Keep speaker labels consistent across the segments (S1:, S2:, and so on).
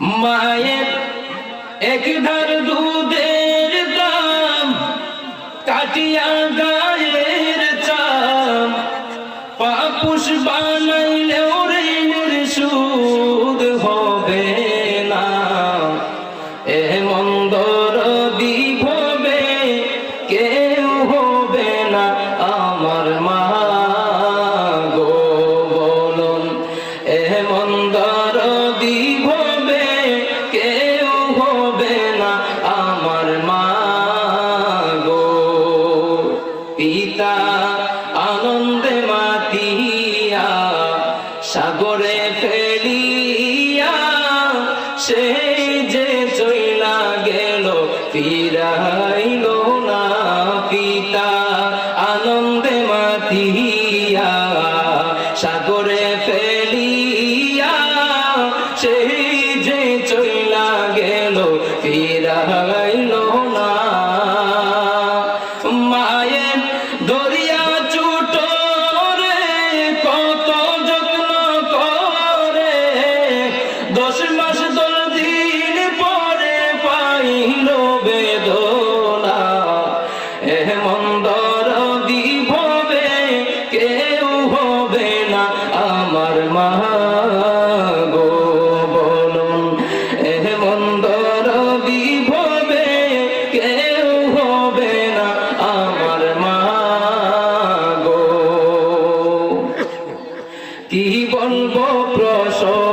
S1: মায়ের এক ধার দুধের দাম কাটিয়া হবে না আমার মা গো। পিতা আনন্দে মাতিয়া, সাগরে ফেলিয়া সেই যে চইলা গেল, ফিরাইল না পিতা আনন্দে মাতিয়া, সাগরে ফেলিয়া সেই ফিরাইল না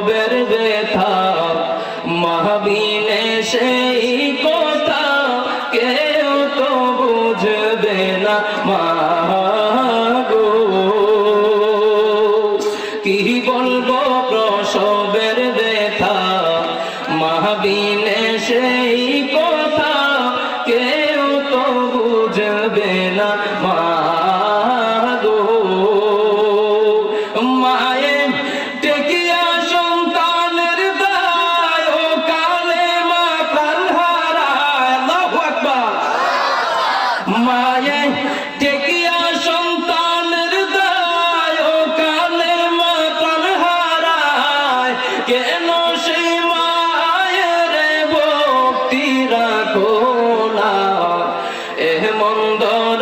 S1: প্রসবের ব্যথা। মহাবিনে সেই কথা কেউ তো বুঝবে না মা কি বলব মায়ের টেকিয়া সন্তানের দায় ও কালে মা হারায়। কেন সেই মায়ের ভক্তি রাখো না? এ মন্দর